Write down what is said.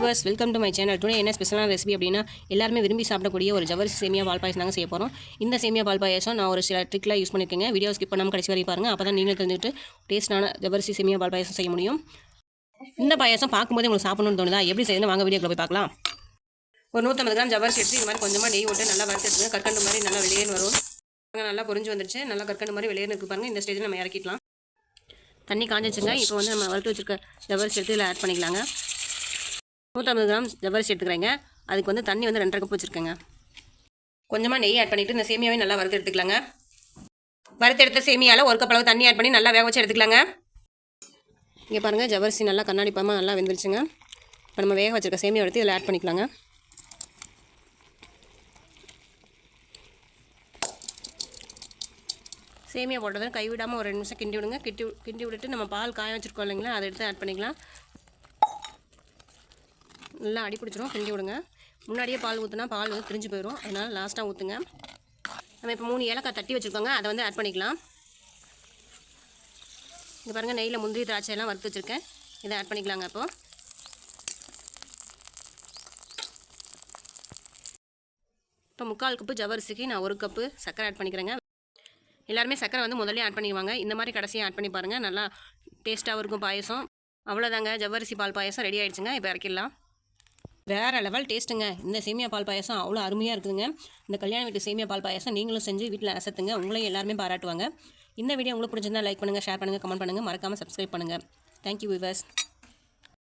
Viewers welcome to my channel today என்ன ஸ்பெஷலான recipe அப்படின்னா எல்லாருமே விரும்பி சாப்பிடக்கூடிய ஒரு ஜவரிசி சேமியா பால் பாயசம் தாங்க செய்ய போகிறோம் இந்த சேமியா பால் பாயசம் நான் ஒரு சில ட்ரிக்லாம் யூஸ் பண்ணியிருக்கேங்க வீடியோ ஸ்கிப் பண்ணாமல் கடைசி வரை பாருங்கள் அப்போ தான் நீங்கள் தெரிஞ்சுட்டு டேஸ்ட்டான ஜவரிசி சேமியா பால் பாயசம் செய்ய முடியும். இந்த பாயசம் பார்க்கும்போது உங்களுக்கு சாப்பிடணும்னு தோணுதா? எப்படி செய்யணும் வாங்க வீடியோக்குள்ள போய் பார்க்கலாம். ஒரு நூற்றம்பது கிராம் ஜவரிசி எடுத்து இது மாதிரி கொஞ்சமாக நெய் விட்டு நல்லா வறுத்துட்டுங்க கற்கண்டு மாதிரி நல்லா வெளியேன்னு வரும். நல்லா பொறிஞ்சு வந்துருச்சு. நல்லா கற்கண்டு மாதிரி வெளியேன்னு இருக்கு பாருங்கள் இந்த ஸ்டேஜில் நம்ம இறக்கிக்கலாம் தண்ணி காஞ்சிச்சுங்க. இப்போ வந்து நம்ம வறுத்து வச்சிருக்க ஜவரிசி எடுத்து இதில் ஆட் பண்ணிக்கலாங்க. நூற்றம்பது கிராம் ஜவ்வரிசி எடுத்துக்கிறேங்க. அதுக்கு வந்து தண்ணி வந்து ரெண்டரை கப் வச்சுருக்கேங்க. கொஞ்சமாக நெய் ஆட் பண்ணிவிட்டு இந்த சேமியாவே நல்லா வறுத்து எடுத்துக்கலாங்க. வறுத்து எடுத்த சேமியாவில் ஒரு கப் அளவு தண்ணி ஆட் பண்ணி நல்லா வேக வச்சு எடுத்துக்கலாங்க. இங்கே பாருங்கள் ஜவ்வரிசி நல்லா கண்ணாடி பாமா நல்லா வெந்துருச்சுங்க. இப்போ நம்ம வேக வச்சுருக்க சேமியா எடுத்து இதில் ஆட் பண்ணிக்கலாங்க. சேமியா போட்டதும் கைவிடாமல் ஒரு ரெண்டு நிமிஷம் கிண்டி விடுங்க. கிண்டி கிண்டி விட்டுட்டு நம்ம பால் காய வச்சுருக்கோம் இல்லைங்களா அதை எடுத்து ஆட் பண்ணிக்கலாம். நல்லா அடி பிடிச்சிரும். கிண்டி விடுங்க. முன்னாடியே பால் ஊற்றுனா பால் வந்து திரிஞ்சு போயிடும் அதனால் லாஸ்ட்டாக ஊற்றுங்க நம்ம இப்போ மூணு ஏலக்காய் தட்டி வச்சுருக்கோங்க. அதை வந்து ஆட் பண்ணிக்கலாம். இங்கே பாருங்கள் நெய்யில் முந்திரி திராட்சையெல்லாம் வறுத்து வச்சுருக்கேன். இதை ஆட் பண்ணிக்கலாங்க அப்போது இப்போ முக்கால் கப்பு ஜவரிசிக்கு நான் ஒரு கப்பு சர்க்கரை ஆட் பண்ணிக்கிறேங்க. எல்லாருமே சர்க்கரை வந்து முதல்ல ஆட் பண்ணிக்குவாங்க இந்த மாதிரி கடைசியாக ஆட் பண்ணி பாருங்கள் நல்லா டேஸ்ட்டாகவும் இருக்கும் பாயசம். அவ்வளோதாங்க ஜவ்வரிசி பால் பாயசம் ரெடி ஆகிடுச்சுங்க இப்போ இறக்கிடலாம். வேறு லெவல் டேஸ்ட்டுங்க இந்த சேமியா பால் பாயசம் அவ்வளோ அருமையாக இருக்குதுங்க. இந்த கல்யாண வீட்டு சேமியா பால் பாயசம் நீங்களும் செஞ்சு வீட்டில் அசத்துங்க. உங்களையும் எல்லாருமே பாராட்டுவாங்க. இந்த வீடியோ உங்களுக்கு பிடிச்சிருந்தா லைக் பண்ணுங்கள் ஷேர் பண்ணுங்கள் கமெண்ட் பண்ணுங்கள் மறக்காமல் சப்ஸ்கிரைப் பண்ணுங்கள் தேங்க்யூ விவர்ஸ்